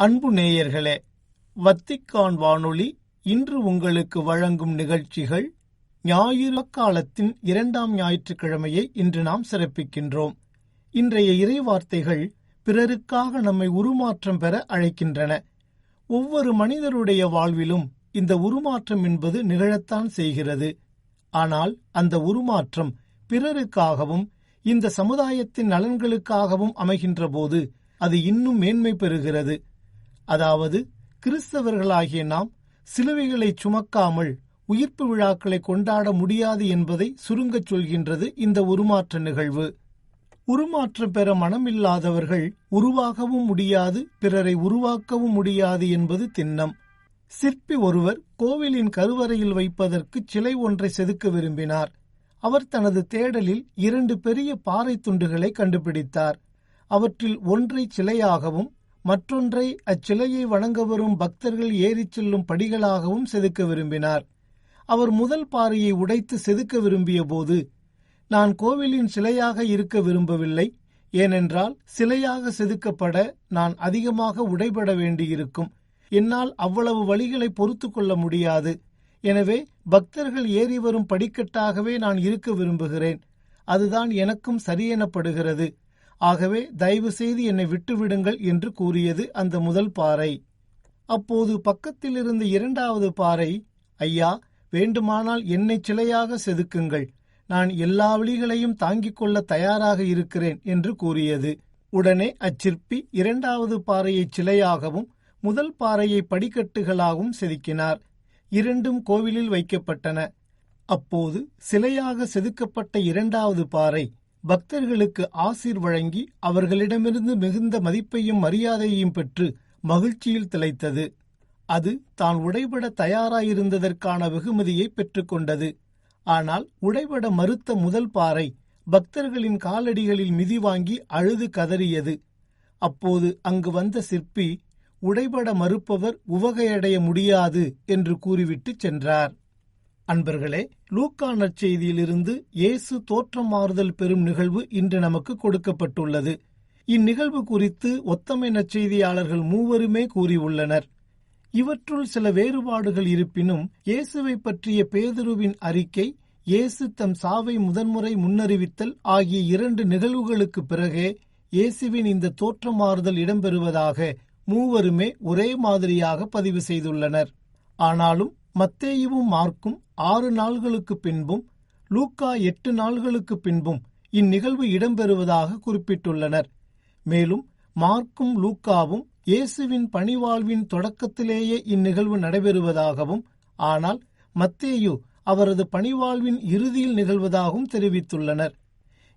அன்பு நேயர்களே வத்திக்கான் வானொலி இன்று உங்களுக்கு வழங்கும் நிகழ்ச்சிகள் ஞாயிறு காலத்தின் இரண்டாம் ஞாயிற்றுக்கிழமையை இன்று நாம் சிறப்பிக்கின்றோம். இன்றைய இறைவார்த்தைகள் பிறருக்காக நம்மை உருமாற்றம் பெற அழைக்கின்றன. ஒவ்வொரு மனிதருடைய வாழ்விலும் இந்த உருமாற்றம் என்பது நிகழத்தான் செய்கிறது. ஆனால் அந்த உருமாற்றம் பிறருக்காகவும் இந்த சமுதாயத்தின் நலன்களுக்காகவும் அமைகின்ற போது அது இன்னும் மேன்மை பெறுகிறது. அதாவது கிறிஸ்தவர்களாகிய நாம் சிலுவைகளை சுமக்காமல் உயிர்ப்பு விழாக்களை கொண்டாட முடியாது என்பதை சுருங்கச் சொல்கின்றது இந்த உருமாற்ற நிகழ்வு. உருமாற்றம் பெற மனமில்லாதவர்கள் உருவாகவும் முடியாது பிறரை உருவாக்கவும் முடியாது என்பது திண்ணம். சிற்பி ஒருவர் கோவிலின் கருவறையில் வைப்பதற்கு சிலை ஒன்றை செதுக்க விரும்பினார். அவர் தனது தேடலில் இரண்டு பெரிய பாறை துண்டுகளை கண்டுபிடித்தார். அவற்றில் ஒன்றை சிலையாகவும் மற்றொன்றை அச்சிலையை வணங்க வரும் பக்தர்கள் ஏறிச் செல்லும் படிகளாகவும் செதுக்க விரும்பினார். அவர் முதல் பாறையை உடைத்து செதுக்க விரும்பிய போது நான் கோவிலின் சிலையாக இருக்க விரும்பவில்லை. ஏனென்றால் சிலையாக செதுக்கப்பட நான் அதிகமாக உடைபட வேண்டியிருக்கும். என்னால் அவ்வளவு வழிகளை பொறுத்து கொள்ள முடியாது. எனவே பக்தர்கள் ஏறி வரும் படிக்கட்டாகவே நான் இருக்க விரும்புகிறேன். அதுதான் எனக்கும் சரியெனப்படுகிறது. ஆகவே தயவு செய்து என்னை விட்டுவிடுங்கள் என்று கூறியது அந்த முதல் பாறை. அப்போது பக்கத்தில் இருந்த இரண்டாவது பாறை ஐயா வேண்டுமானால் என்னை சிலையாக செதுக்குங்கள். நான் எல்லா வழிகளையும் தாங்கிக் கொள்ள தயாராக இருக்கிறேன் என்று கூறியது. உடனே அச்சிற்பி இரண்டாவது பாறையை சிலையாகவும் முதல் பாறையை படிக்கட்டுகளாகவும் செதுக்கினார். இரண்டும் கோவிலில் வைக்கப்பட்டன. அப்போது சிலையாக செதுக்கப்பட்ட இரண்டாவது பாறை பக்தர்களுக்கு ஆசீர் வழங்கி அவர்களிடமிருந்து மிகுந்த மதிப்பையும் மரியாதையையும் பெற்று மகிழ்ச்சியில் திளைத்தது. அது தான் உடைபட தயாராயிருந்ததற்கான வெகுமதியை பெற்றுக்கொண்டது. ஆனால் உடைபட மறுத்த முதல் பாறை பக்தர்களின் காலடிகளில் மிதி வாங்கி அழுது கதறியது. அப்போது அங்கு வந்த சிற்பி உடைபட மறுப்பவர் உவகையடைய முடியாது என்று கூறிவிட்டு சென்றார். அன்பர்களே லூக்கா நற்செய்தியிலிருந்து இயேசு தோற்றம் மாறுதல் பெறும் நிகழ்வு இன்று நமக்கு கொடுக்கப்பட்டுள்ளது. இந்நிகழ்வு குறித்து ஒத்தமை நற்செய்தியாளர்கள் மூவருமே கூறியுள்ளனர். இவற்றுள் சில வேறுபாடுகள் இருப்பினும் இயேசுவை பற்றிய பேதுருவின் அறிக்கை இயேசு தம் சாவை முதன்முறை முன்னறிவித்தல் ஆகிய இரண்டு நிகழ்வுகளுக்கு பிறகே இயேசுவின் இந்த தோற்றம் மாறுதல் இடம்பெறுவதாக மூவருமே ஒரே மாதிரியாக பதிவு செய்துள்ளனர். ஆனாலும் மத்தேயுவும் மார்க்கும் ஆறு நாள்களுக்கு பின்பும் லூக்கா எட்டு நாள்களுக்கு பின்பும் இந்நிகழ்வு இடம்பெறுவதாக குறிப்பிட்டுள்ளனர். மேலும் மார்க்கும் லூக்காவும் இயேசுவின் பணிவாழ்வின் தொடக்கத்திலேயே இந்நிகழ்வு நடைபெறுவதாகவும் ஆனால் மத்தேயு அவரது பணிவாழ்வின் இறுதியில் நிகழ்வதாகவும் தெரிவித்துள்ளனர்.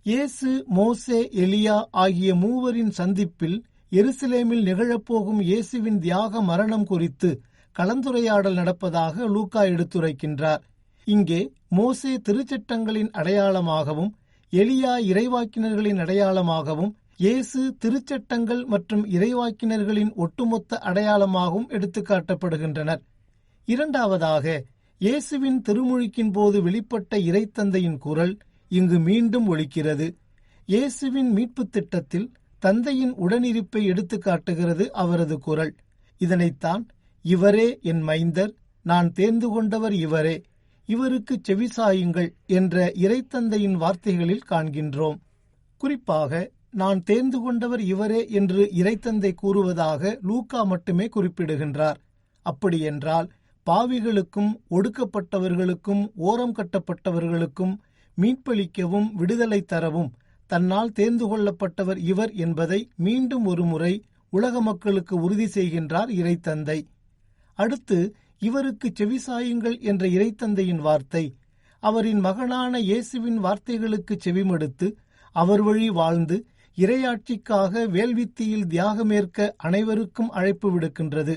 இயேசு மோசே எலியா ஆகிய மூவரின் சந்திப்பில் எருசலேமில் நிகழப்போகும் இயேசுவின் தியாக மரணம் குறித்து கலந்துரையாடல் நடப்பதாக லூக்கா எடுத்துரைக்கின்றார். இங்கே மோசே திருச்சட்டங்களின் அடையாளமாகவும் எலியா இறைவாக்கினர்களின் அடையாளமாகவும் இயேசு திருச்சட்டங்கள் மற்றும் இறைவாக்கினர்களின் ஒட்டுமொத்த அடையாளமாகவும் எடுத்துக்காட்டப்படுகின்றனர் இரண்டாவதாக இயேசுவின் திருமுழுக்கின் போது வெளிப்பட்ட இறைத்தந்தையின் குரல் இங்கு மீண்டும் ஒலிக்கிறது. இயேசுவின் மீட்புத் திட்டத்தில் தந்தையின் உடனிருப்பை எடுத்துக்காட்டுகிறது அவரது குரல். இதனைத்தான் இவரே என் மைந்தர் நான் தேர்ந்து கொண்டவர் இவரே. இவருக்கு செவிசாயுங்கள் என்ற இறைத்தந்தையின் வார்த்தைகளில் காண்கின்றோம். குறிப்பாக நான் தேர்ந்து கொண்டவர் இவரே என்று இறைத்தந்தை கூறுவதாக லூக்கா மட்டுமே குறிப்பிடுகின்றார். அப்படியென்றால் பாவிகளுக்கும் ஒடுக்கப்பட்டவர்களுக்கும் ஓரம் கட்டப்பட்டவர்களுக்கும் மீட்பளிக்கவும் விடுதலை தரவும் தன்னால் தேர்ந்து கொள்ளப்பட்டவர் இவர் என்பதை மீண்டும் ஒரு முறை உலக மக்களுக்கு உறுதி செய்கின்றார் இறைத்தந்தை. அடுத்து இவருக்கு செவிசாயுங்கள் என்ற இறைத்தந்தையின் வார்த்தை அவரின் மகனான இயேசுவின் வார்த்தைகளுக்கு செவிமடுத்து அவர் வழி வாழ்ந்து இரையாட்சிக்காக வேள்வித்தியில் தியாகமேற்க அனைவருக்கும் அழைப்பு விடுக்கின்றது.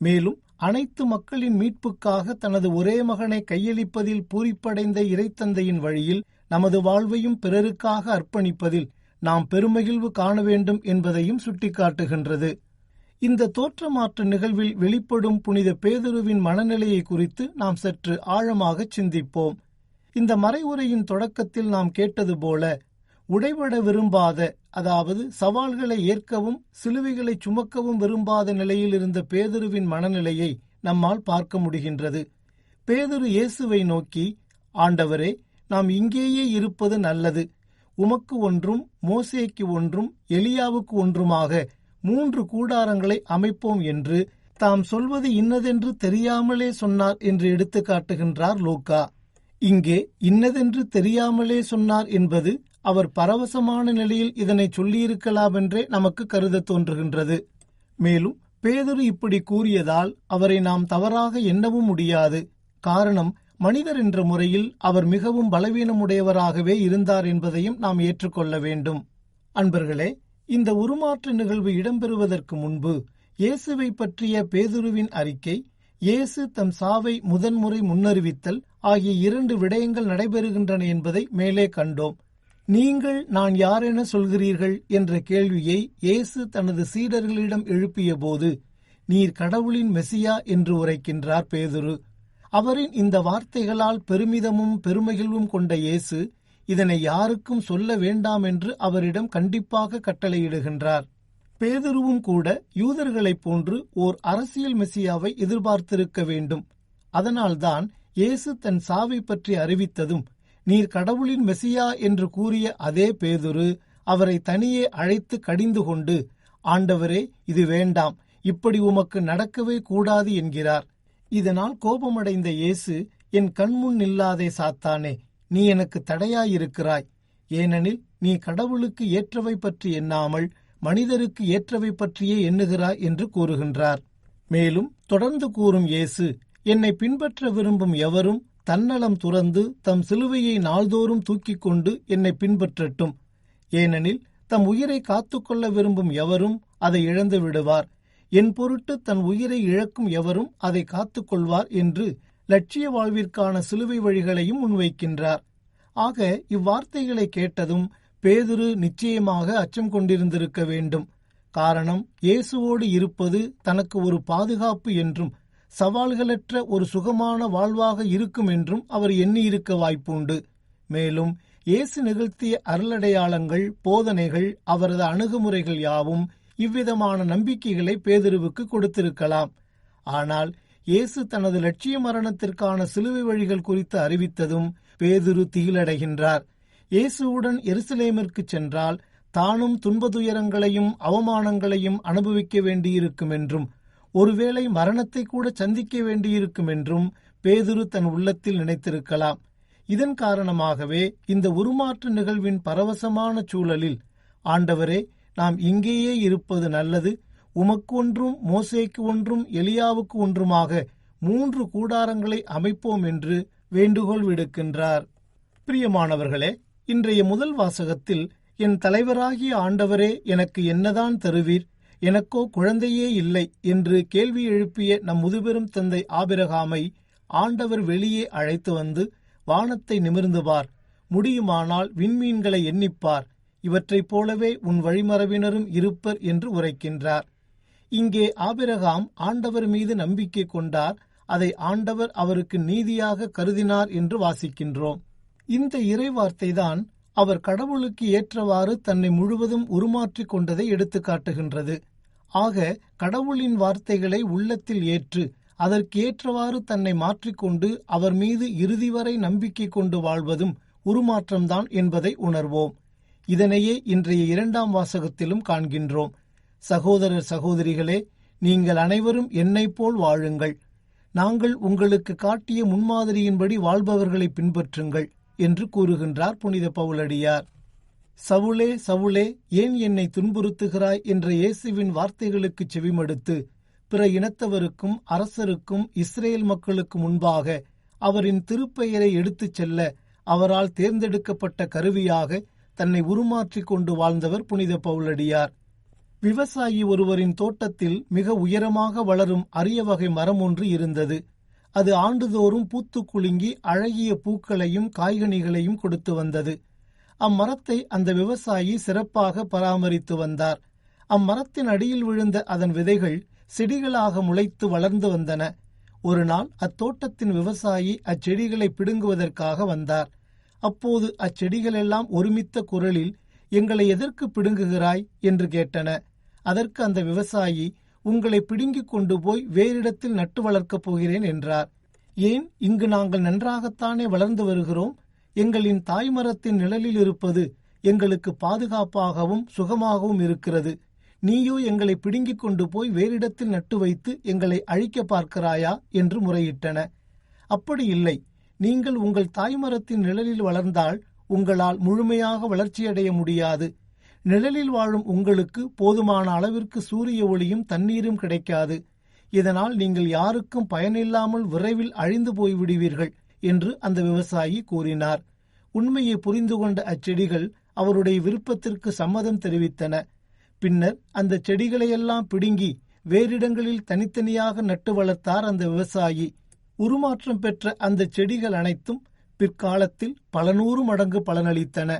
மேலும் அனைத்து மக்களின் மீட்புக்காக தனது ஒரே மகனை கையளிப்பதில் பூரிப்படைந்த இறைத்தந்தையின் வழியில் நமது வாழ்வையும் பிறருக்காக அர்ப்பணிப்பதில் நாம் பெருமகிழ்வு காண வேண்டும் என்பதையும் சுட்டிக்காட்டுகின்றது. இந்த தோற்றமாற்ற நிகழ்வில் வெளிப்படும் புனித பேதுருவின் மனநிலையை குறித்து நாம் சற்று ஆழமாக சிந்திப்போம். இந்த மறைவுரையின் தொடக்கத்தில் நாம் கேட்டது போல உடைபட விரும்பாத அதாவது சவால்களை ஏற்கவும் சிலுவைகளை சுமக்கவும் விரும்பாத நிலையில் இருந்த பேதுருவின் மனநிலையை நம்மால் பார்க்க முடிகின்றது. பேதுரு இயேசுவை நோக்கி ஆண்டவரே நாம் இங்கேயே இருப்பது நல்லது. உமக்கு ஒன்றும் மோசேக்கு ஒன்றும் எலியாவுக்கு ஒன்றுமாக மூன்று கூடாரங்களை அமைப்போம் என்று தாம் சொல்வது இன்னதென்று தெரியாமலே சொன்னார் என்று எடுத்து காட்டுகின்றார் லூக்கா. இங்கே இன்னதென்று தெரியாமலே சொன்னார் என்பது அவர் பரவசமான நிலையில் இதனை சொல்லியிருக்கலாம் என்றே நமக்கு கருத தோன்றுகின்றது. மேலும் பேதுரு இப்படி கூறியதால் அவரை நாம் தவறாக எண்ணவும் முடியாது. காரணம் மனிதர் என்ற முறையில் அவர் மிகவும் பலவீனமுடையவராகவே இருந்தார் என்பதையும் நாம் ஏற்றுக்கொள்ள வேண்டும். அன்பர்களே இந்த உருமாற்ற நிகழ்வு இடம்பெறுவதற்கு முன்பு இயேசுவை பற்றிய பேதுருவின் அறிக்கை இயேசு தம் சாவை முதன்முறை முன்னறிவித்தல் ஆகிய இரண்டு விடயங்கள் நடைபெறுகின்றன என்பதை மேலே கண்டோம். நீங்கள் நான் யாரென சொல்கிறீர்கள் என்ற கேள்வியை இயேசு தனது சீடர்களிடம் எழுப்பிய போது நீர் கடவுளின் மெசியா என்று உரைக்கின்றார் பேதுரு. அவரின் இந்த வார்த்தைகளால் பெருமிதமும் பெருமகிழ்வும் கொண்ட இயேசு இதனை யாருக்கும் சொல்ல வேண்டாம் என்று அவரிடம் கண்டிப்பாக கட்டளையிடுகின்றார். பேதுருவும் கூட யூதர்களைப் போன்று ஓர் அரசியல் மெசியாவை எதிர்பார்த்திருக்க வேண்டும். அதனால்தான் இயேசு தன் சாவை பற்றி அறிவித்ததும் நீர் கடவுளின் மெசியா என்று கூறிய அதே பேதுரு அவரை தனியே அழைத்து கடிந்து கொண்டு ஆண்டவரே இது வேண்டாம் இப்படி உமக்கு நடக்கவே கூடாது என்கிறார். இதனால் கோபமடைந்த இயேசு என் கண்முன் நில்லாதே சாத்தானே நீ எனக்கு தடையாயிருக்கிறாய். ஏனெனில் நீ கடவுளுக்கு ஏற்றவை பற்றி எண்ணாமல் மனிதருக்கு ஏற்றவை பற்றியே எண்ணுகிறாய் என்று கூறுகின்றார். மேலும் தொடர்ந்து கூறும் இயேசு என்னை பின்பற்ற விரும்பும் எவரும் தன்னலம் துறந்து தம் சிலுவையை நாள்தோறும் தூக்கிக் கொண்டு என்னை பின்பற்றட்டும். ஏனெனில் தம் உயிரை காத்துக்கொள்ள விரும்பும் எவரும் அதை இழந்து விடுவார் என் பொருட்டு தன் உயிரை இழக்கும் எவரும் அதை காத்துக்கொள்வார் என்று லட்சிய வாழ்விற்கான சிலுவை வழிகளையும் முன்வைக்கின்றார். ஆக இவ்வார்த்தைகளை கேட்டதும் பேதுரு நிச்சயமாக அச்சம் கொண்டிருந்திருக்க வேண்டும். காரணம் இயேசுவோடு இருப்பது தனக்கு ஒரு பாதுகாப்பு என்றும் சவால்களற்ற ஒரு சுகமான வாழ்வாக இருக்கும் என்றும் அவர் எண்ணியிருக்க வாய்ப்புண்டு. மேலும் இயேசு நிகழ்த்திய அருளடையாளங்கள் போதனைகள் அவரது அணுகுமுறைகள் யாவும் இவ்விதமான நம்பிக்கைகளை பேதுருவுக்கு கொடுத்திருக்கலாம். ஆனால் இயேசு தனது லட்சிய மரணத்திற்கான சிலுவை வழிகள் குறித்து அறிவித்ததும் பேதுரு திகிலடைகின்றார். இயேசுவுடன் எருசலேமிற்கு சென்றால் தானும் துன்பதுயரங்களையும் அவமானங்களையும் அனுபவிக்க வேண்டியிருக்கும் என்றும் ஒருவேளை மரணத்தை கூட சந்திக்க வேண்டியிருக்கும் என்றும் பேதுரு தன் உள்ளத்தில் நினைத்திருக்கலாம். இதன் காரணமாகவே இந்த உருமாற்று நிகழ்வின் பரவசமான சூழலில் ஆண்டவரே நாம் இங்கேயே இருப்பது நல்லது உமக்கு ஒன்றும் மோசேக்கு ஒன்றும் எலியாவுக்கு ஒன்றுமாக மூன்று கூடாரங்களை அமைப்போம் என்று வேண்டுகோள் விடுக்கின்றார். பிரியமானவர்களே இன்றைய முதல் வாசகத்தில் என் தலைவராகிய ஆண்டவரே எனக்கு என்னதான் தருவீர்? எனக்கோ குழந்தையே இல்லை என்று கேள்வி எழுப்பிய நம் முதுபெரும் தந்தை ஆபிரகாமை ஆண்டவர் வெளியே அழைத்து வந்து வானத்தை நிமிர்ந்துவார் முடியுமானால் விண்மீன்களை எண்ணிப்பார் இவற்றைப் போலவே உன் வழிமரபினரும் இருப்பர் என்று உரைக்கின்றார். இங்கே ஆபிரகாம் ஆண்டவர் மீது நம்பிக்கை கொண்டார். அதை ஆண்டவர் அவருக்கு நீதியாக கருதினார் என்று வாசிக்கின்றோம். இந்த இறைவார்த்தைதான் அவர் கடவுளுக்கு ஏற்றவாறு தன்னை முழுவதும் உருமாற்றிக் கொண்டதை எடுத்து காட்டுகின்றது. ஆக கடவுளின் வார்த்தைகளை உள்ளத்தில் ஏற்று அதற்கு ஏற்றவாறு தன்னை மாற்றிக்கொண்டு அவர் மீது இறுதி வரை நம்பிக்கை கொண்டு வாழ்வதும் உருமாற்றம்தான் என்பதை உணர்வோம். இதனையே இன்றைய இரண்டாம் வாசகத்திலும் காண்கின்றோம். சகோதரர் சகோதரிகளே நீங்கள் அனைவரும் என்னைப் போல் வாழுங்கள். நாங்கள் உங்களுக்கு காட்டிய முன்மாதிரியின்படி வாழ்பவர்களை பின்பற்றுங்கள் என்று கூறுகின்றார் புனித பவுலடியார். சவுளே சவுளே ஏன் என்னை துன்புறுத்துகிறாய்? என்ற இயேசுவின் வார்த்தைகளுக்கு செவிமடுத்து பிற இனத்தவருக்கும் அரசருக்கும் இஸ்ரேல் மக்களுக்கு முன்பாக அவரின் திருப்பெயரை எடுத்துச் செல்ல அவரால் தேர்ந்தெடுக்கப்பட்ட கருவியாக தன்னை உருமாற்றிக் கொண்டு வாழ்ந்தவர் புனித பவுலடியார். விவசாயி ஒருவரின் தோட்டத்தில் மிக உயரமாக வளரும் அரிய வகை மரம் ஒன்று இருந்தது. அது ஆண்டுதோறும் பூத்து குலுங்கி அழகிய பூக்களையும் காய்கனிகளையும் கொடுத்து வந்தது. அம்மரத்தை அந்த விவசாயி சிறப்பாக பராமரித்து வந்தார். அம்மரத்தின் அடியில் விழுந்த அதன் விதைகள் செடிகளாக முளைத்து வளர்ந்து வந்தன. ஒரு நாள் அத்தோட்டத்தின் விவசாயி அச்செடிகளை பிடுங்குவதற்காக வந்தார். அப்போது அச்செடிகளெல்லாம் ஒருமித்த குரலில் எங்களை எதற்கு பிடுங்குகிறாய்? என்று கேட்டன. அதற்கு அந்த விவசாயி உங்களை பிடுங்கிக் கொண்டு போய் வேறிடத்தில் நட்டு வளர்க்கப் போகிறேன் என்றார். ஏன்? இங்கு நாங்கள் நன்றாகத்தானே வளர்ந்து வருகிறோம். எங்களின் தாய்மரத்தின் நிழலில் இருப்பது எங்களுக்கு பாதுகாப்பாகவும் சுகமாகவும் இருக்கிறது. நீயோ எங்களை பிடுங்கிக் கொண்டு போய் வேறிடத்தில் நட்டு வைத்து எங்களை அழிக்க பார்க்கிறாயா? என்று முறையிட்டன. அப்படி இல்லை. நீங்கள் உங்கள் தாய்மரத்தின் நிழலில் வளர்ந்தால் உங்களால் முழுமையாக வளர்ச்சியடைய முடியாது. நிழலில் வாழும் உங்களுக்கு போதுமான அளவிற்கு சூரிய ஒளியும் தண்ணீரும் கிடைக்காது. இதனால் நீங்கள் யாருக்கும் பயனில்லாமல் விரைவில் அழிந்து போய்விடுவீர்கள் என்று அந்த விவசாயி கூறினார். உண்மையை புரிந்து கொண்ட அச்செடிகள் அவருடைய விருப்பத்திற்கு சம்மதம் தெரிவித்தன. பின்னர் அந்த செடிகளையெல்லாம் பிடுங்கி வேறிடங்களில் தனித்தனியாக நட்டு வளர்த்தார் அந்த விவசாயி. உருமாற்றம் பெற்ற அந்த செடிகள் அனைத்தும் பிற்காலத்தில் பல நூறு மடங்கு பலனளித்தன.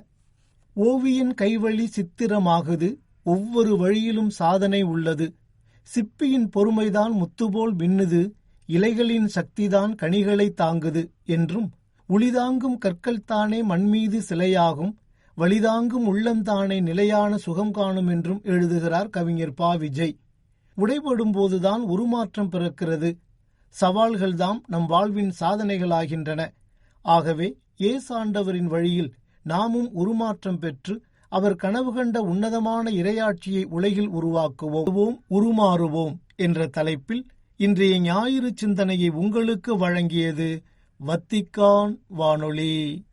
ஓவியன் கைவழி சித்திரமாகுது ஒவ்வொரு வழியிலும் சாதனை உள்ளது. சிப்பியின் பொறுமைதான் முத்துபோல் மின்னுது இலைகளின் சக்திதான் கனிகளை தாங்குது என்றும் உளிதாங்கும் கற்கள் தானே மண்மீது சிலையாகும் வழிதாங்கும் உள்ளந்தானே நிலையான சுகம் காணும் என்றும் எழுதுகிறார் கவிஞர் பா. விஜய். உடைபடும் போதுதான் உருமாற்றம் பிறக்கிறது. சவால்கள்தாம் நம் வாழ்வின் சாதனைகளாகின்றன. ஆகவே ஏசாண்டவரின் வழியில் நாமும் உருமாற்றம் பெற்று அவர் கனவு கண்ட உன்னதமான இரையாட்சியை உலகில் உருவாக்குவோம் உருமாறுவோம் என்ற தலைப்பில் இன்றைய ஞாயிறு சிந்தனையை உங்களுக்கு வழங்கியது வத்திக்கான் வானொலி.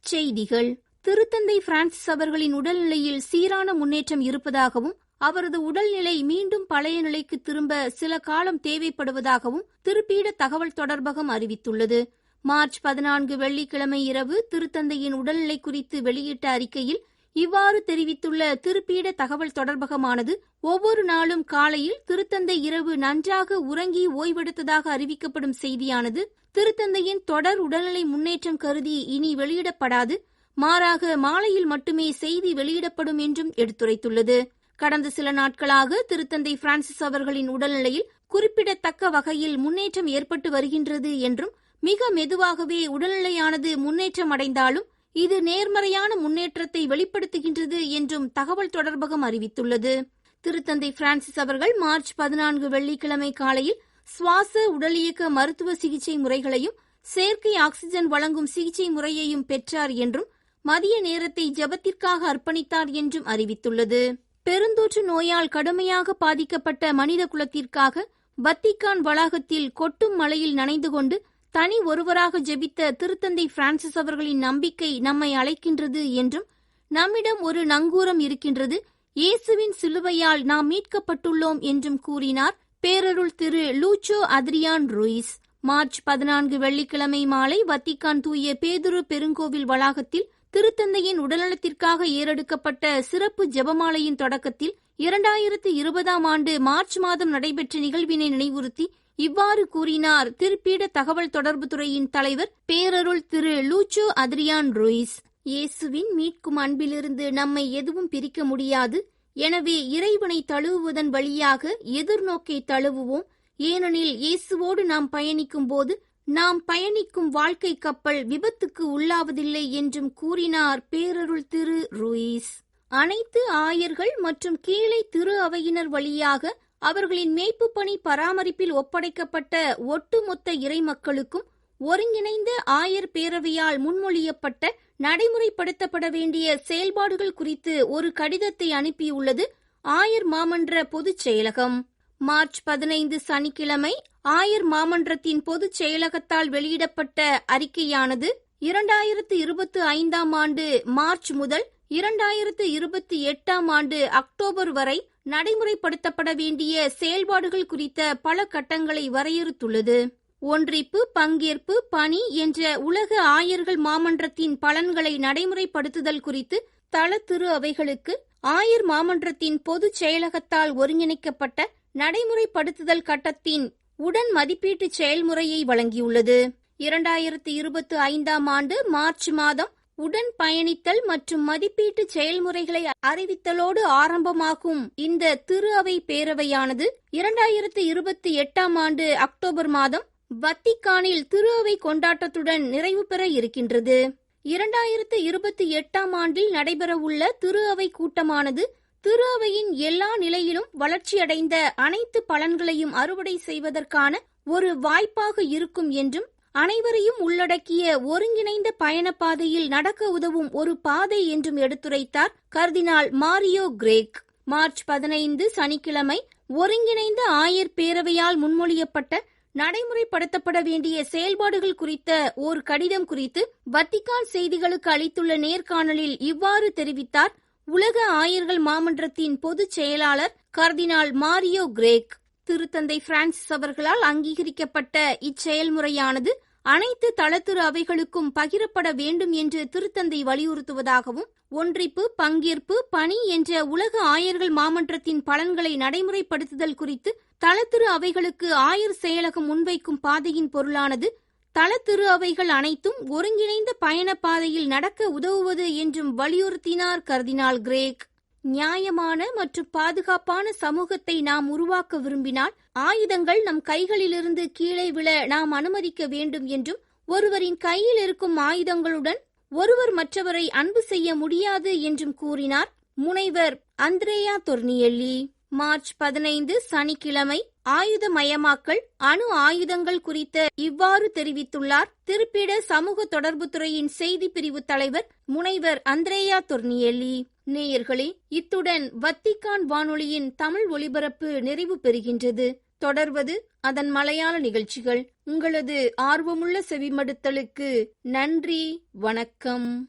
செய்திகள். திருத்தந்தை பிரான்சிஸ் அவர்களின் உடல்நிலையில் சீரான முன்னேற்றம் இருப்பதாகவும் அவரது உடல்நிலை மீண்டும் பழைய நிலைக்கு திரும்ப சில காலம் தேவைப்படுவதாகவும் திருப்பீட தகவல் தொடர்பகம் அறிவித்துள்ளது. மார்ச் பதினான்கு வெள்ளிக்கிழமை இரவு திருத்தந்தையின் உடல்நிலை குறித்து வெளியிட்ட அறிக்கையில் இவ்வாறு தெரிவித்துள்ள திருப்பீட தகவல் தொடர்பகமானது ஒவ்வொரு நாளும் காலையில் திருத்தந்தை இரவு நன்றாக உறங்கி ஓய்வெடுத்ததாக அறிவிக்கப்படும் செய்தியானது திருத்தந்தையின் தொடர் உடல்நிலை முன்னேற்றம் கருதி இனி வெளியிடப்படாது மாறாக மாலையில் மட்டுமே செய்தி வெளியிடப்படும் என்றும் எடுத்துரைத்துள்ளது. கடந்த சில நாட்களாக திருத்தந்தை பிரான்சிஸ் அவர்களின் உடல்நிலையில் குறிப்பிடத்தக்க வகையில் முன்னேற்றம் ஏற்பட்டு வருகின்றது என்றும் மிக மெதுவாகவே உடல்நிலையானது முன்னேற்றம் அடைந்தாலும் இது நேர்மறையான முன்னேற்றத்தை வெளிப்படுத்துகின்றது என்றும் தகவல் தொடர்பகம் அறிவித்துள்ளது. திருத்தந்தை பிரான்சிஸ் அவர்கள் மார்ச் பதினான்கு வெள்ளிக்கிழமை காலையில் சுவாச உடலியக்க மருத்துவ சிகிச்சை முறைகளையும் செயற்கை ஆக்சிஜன் வழங்கும் சிகிச்சை முறையையும் பெற்றார் என்றும் மதிய நேரத்தை ஜபத்திற்காக அர்ப்பணித்தார் என்றும் அறிவித்துள்ளது. பெருந்தொற்று நோயால் கடுமையாக பாதிக்கப்பட்ட மனித குலத்திற்காக வத்திக்கான் வளாகத்தில் கொட்டும் மலையில் நனைந்து கொண்டு தனி ஒருவராக ஜெபித்த திருத்தந்தை பிரான்சிஸ் அவர்களின் நம்பிக்கை நம்மை அழைக்கின்றது என்றும் நம்மிடம் ஒரு நங்கூரம் இருக்கின்றது இயேசுவின் சிலுவையால் நாம் மீட்கப்பட்டுள்ளோம் என்றும் கூறினார் பேரருள் திரு லூச்சோ அத்ரியான் ரூயிஸ். மார்ச் பதினான்கு வெள்ளிக்கிழமை மாலை வத்திக்கான் தூய பேதுரு பெருங்கோவில் வளாகத்தில் திருத்தந்தையின் உடல்நலத்திற்காக ஏறெடுக்கப்பட்ட சிறப்பு ஜெபமாலையின் தொடக்கத்தில் இரண்டாயிரத்து இருபதாம் ஆண்டு மார்ச் மாதம் நடைபெற்ற நிகழ்வினை நினைவுறுத்தி இவ்வாறு கூறினார் திருப்பீட தகவல் தொடர்பு துறையின் தலைவர் பேரருள் திரு லூச்சோ அத்ரியான் ரூயிஸ். இயேசுவின் மீட்கும் அன்பிலிருந்து நம்மை எதுவும் பிரிக்க முடியாது. எனவே இறைவனை தழுவுவதன் வழியாக எதிர்நோக்கை தழுவுவோம். ஏனெனில் இயேசுவோடு நாம் பயணிக்கும் போது நாம் பயணிக்கும் வாழ்க்கை கப்பல் விபத்துக்கு உள்ளாவதில்லை என்றும் கூறினார் பேரருள் திரு ரூயிஸ். அனைத்து ஆயர்கள் மற்றும் கீழே திரு அவையினர் வழியாக அவர்களின் மேய்ப்பு பணி பராமரிப்பில் ஒப்படைக்கப்பட்ட ஒட்டுமொத்த இறைமக்களுக்கும் ஒருங்கிணைந்த ஆயர் பேரவையால் முன்மொழியப்பட்ட நடைமுறைப்படுத்தப்பட வேண்டிய செயல்பாடுகள் குறித்து ஒரு கடிதத்தை அனுப்பியுள்ளது ஆயர் மாமன்ற பொதுச் செயலகம். மார்ச் பதினைந்து சனிக்கிழமை ஆயர் மாமன்றத்தின் பொதுச் செயலகத்தால் வெளியிடப்பட்ட அறிக்கையானது இரண்டாயிரத்து இருபத்தி ஐந்தாம் ஆண்டு மார்ச் முதல் இரண்டாயிரத்து இருபத்தி எட்டாம் ஆண்டு அக்டோபர் வரை நடைமுறைப்படுத்தப்பட வேண்டிய செயல்பாடுகள் குறித்த பல கட்டங்களை வரையறுத்துள்ளது. ஒன்றிப்பு பங்கேற்பு பணி என்ற உலக ஆயர்கள் மாமன்றத்தின் பலன்களை நடைமுறைப்படுத்துதல் குறித்து தள திரு அவைகளுக்கு ஆயர் மாமன்றத்தின் பொதுச் செயலகத்தால் ஒருங்கிணைக்கப்பட்ட நடைமுறைப்படுத்துதல் கட்டத்தின் உடன் மதிப்பீட்டு செயல்முறையை வழங்கியுள்ளது. இரண்டாயிரத்தி இருபத்தி ஐந்தாம் ஆண்டு மார்ச் மாதம் உடன் பயணித்தல் மற்றும் மதிப்பீட்டு செயல்முறைகளை அறிவித்தலோடு ஆரம்பமாகும். இந்த திரு அவை பேரவையானது இரண்டாயிரத்தி இருபத்தி எட்டாம் ஆண்டு அக்டோபர் மாதம் வத்திக்கானில் திரு அவை கொண்டாட்டத்துடன் நிறைவு பெற இருக்கின்றது. இரண்டாயிரத்து இருபத்தி எட்டாம் ஆண்டில் நடைபெறவுள்ள திரு அவை கூட்டமானது திரு அவையின் எல்லா நிலையிலும் வளர்ச்சியடைந்த அனைத்து பலன்களையும் அறுவடை செய்வதற்கான ஒரு வாய்ப்பாக இருக்கும் என்றும் அனைவரையும் உள்ளடக்கிய ஒருங்கிணைந்த பயணப்பாதையில் நடக்க உதவும் ஒரு பாதை என்றும் எடுத்துரைத்தார் கர்தினால் மாரியோ கிரேக். மார்ச் பதினைந்து சனிக்கிழமை ஒருங்கிணைந்த ஆயர் பேரவையால் முன்மொழியப்பட்ட நடைமுறைப்படுத்தப்பட வேண்டிய செயல்பாடுகள் குறித்த ஓர் கடிதம் குறித்து வத்திக்கான் செய்திகளுக்கு அளித்துள்ள நேர்காணலில் இவ்வாறு தெரிவித்தார் உலக ஆயர்கள் மாமன்றத்தின் பொதுச் செயலாளர் கர்தினால் மாரியோ கிரேக். திருத்தந்தை பிரான்சிஸ் அவர்களால் அங்கீகரிக்கப்பட்ட இச்செயல்முறையானது அனைத்து தளத்திரு அவைகளுக்கும் பகிரப்பட வேண்டும் என்று திருத்தந்தை வலியுறுத்துவதாகவும் ஒன்றிப்பு பங்கேற்பு பணி என்ற உலக ஆயர்கள் மாமன்றத்தின் பலன்களை நடைமுறைப்படுத்துதல் குறித்து தளத்திரு அவைகளுக்கு ஆயர் செயலகம் முன்வைக்கும் பாதையின் பொருளானது தளத்திரு அவைகள் அனைத்தும் ஒருங்கிணைந்த பயணப்பாதையில் நடக்க உதவுவது என்றும் வலியுறுத்தினார் கர்தினால் கிரேக். நியாயமான மற்றும் பாதுகாப்பான சமூகத்தை நாம் உருவாக்க விரும்பினால் ஆயுதங்கள் நம் கைகளிலிருந்து கீழே விழ நாம் அனுமதிக்க வேண்டும் என்றும் ஒருவரின் கையில் இருக்கும் ஆயுதங்களுடன் ஒருவர் மற்றவரை அன்பு செய்ய முடியாது என்றும் கூறினார் முனைவர் அந்திரேயா தொர்னியெல்லி. மார்ச் பதினைந்து சனிக்கிழமை ஆயுதமயமாக்கல் அணு ஆயுதங்கள் குறித்த இவ்வாறு தெரிவித்துள்ளார். திருப்பிட சமூக தொடர்புத்துறையின் செய்தி பிரிவு தலைவர் முனைவர் அந்திரேயா தொர்னியல்லி. நேயர்களே இத்துடன் வத்திக்கான் வானொலியின் தமிழ் ஒலிபரப்பு நிறைவு பெறுகின்றது. தொடர்வது அதன் மலையாள நிகழ்ச்சிகள். உங்களது ஆர்வமுள்ள செவிமடுத்தலுக்கு நன்றி வணக்கம்.